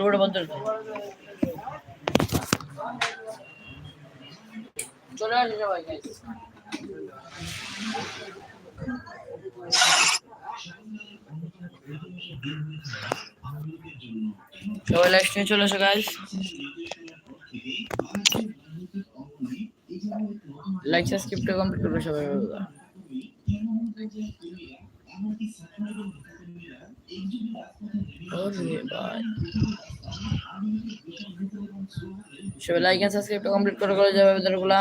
Load বন্ধ করে দাও। চলে আসে সবাই guys। সবাই লাইভ স্ট্রিমে চলে আসো গাইস লাইক সাবস্ক্রাইবটা কমপ্লিট করবে সবাই বাবা। ওরে ভাই সবাই লাইক এন্ড সাবস্ক্রাইবটা কমপ্লিট করে করে যাবে ভিতরগুলা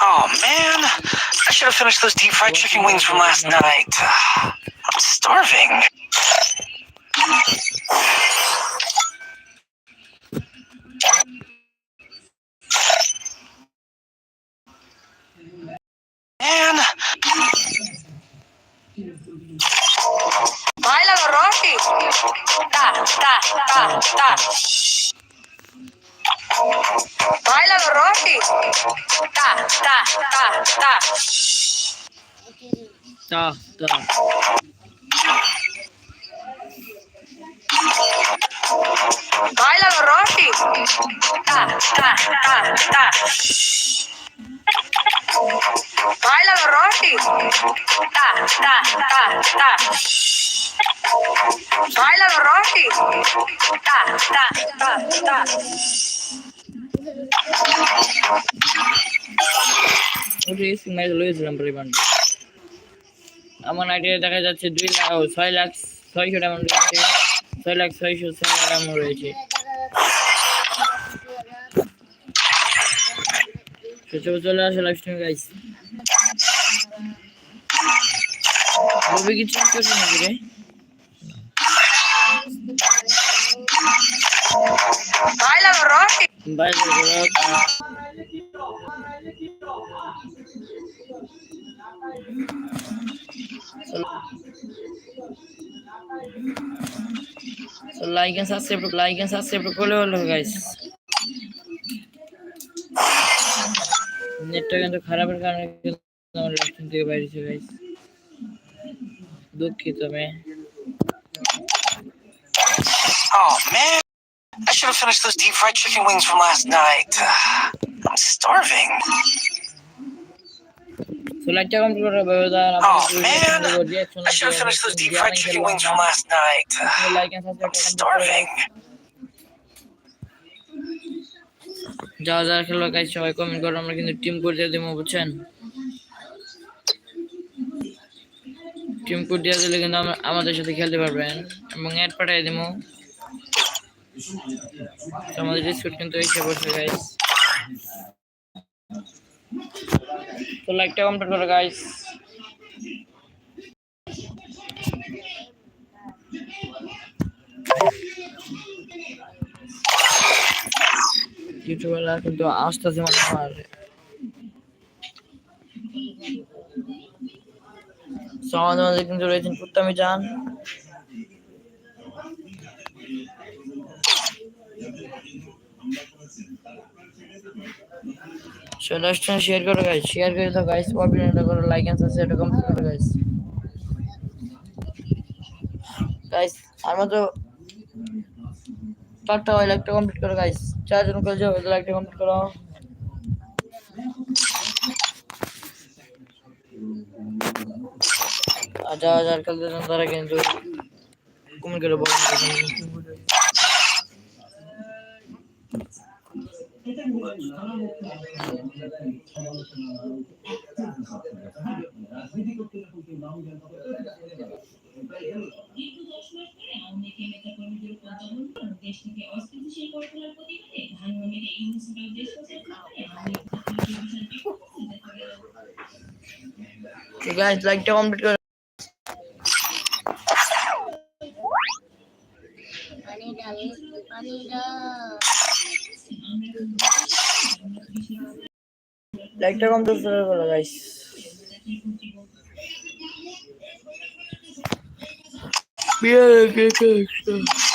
Oh man, I should have finished those deep fried chicken wings from last night. I'm starving. está. Báilalo, Rosy. Ta, ta, ta, ta. Ta, ta. Báilalo, Rosy. Ta, ta, ta, ta. Báilalo, Rosy. Ta, ta, ta, ta. Bailalo, Rocky. Ta, ta, ta, ta. আমার idea দেখা যাচ্ছে দুই লাখ ছয় লাখ ছয়শো টাকা রয়েছে ছয় লাখ ছয়শো ছয় টাকা রয়েছে চলে আসে লাইভ গাইস কিছু করছে নাকি রে Rocky. বাইরে like and subscribe like and subscribe করলে হলো গাইস নেটটা কিন্তু খারাপের কারণে কিন্তু আমার লাইভ স্ট্রিম থেকে বাইরেছে গাইস দুঃখিত আমি oh man, I should have finished those deep fried chicken wings from last night. I'm starving. So Oh man, I should have finished those deep fried chicken wings from last night. I'm starving. যারা যারা খেলবে guys সবাই comment করো আমরা কিন্তু team code দিয়ে দেবো বুঝছেন টিম কোড দিয়ে দিলে কিন্তু আমাদের সাথে খেলতে পারবেন এবং অ্যাড পাঠিয়ে দেবো আমাদের ডিসকাউন্ট কিন্তু এসে বসে গাইস তো লাইকটা কমপ্লিট করো গাইস ইউটিউবের কিন্তু আসতেছে মানে আমার আমাদের কিন্তু রয়েছেন পুত্তামি যান চলে আসছেন শেয়ার করো গাইস শেয়ার করে দাও গাইস অভিনয়টা করো লাইক এন্ড সাবস্ক্রাইব কমপ্লিট করো গাইস গাইস আমার তো চারটা হয় লাইকটা কমপ্লিট করো গাইস চারজন করে যাও লাইকটা কমপ্লিট করো। আর যারা খেলতে চান, তারা কিন্তু কমেন্ট করে বলুন দীর্ঘ দশ মাস ধরে আওয়ামী লীগের নেতাকর্মীদের উপর দমন ও দেশ থেকে অস্থিতিশীল করে তোলার প্রতিবাদে ধানমন্ডির এই মুসিবাদ দেশ প্রচার করে আওয়ামী লীগ ছাত্রলীগের বিশাল বিক্ষোভ দেখা গেল গাইস লাইকটা কমপ্লিট করো লাইকটা কমপ্লিট করো গাইস Bien, qué cosa.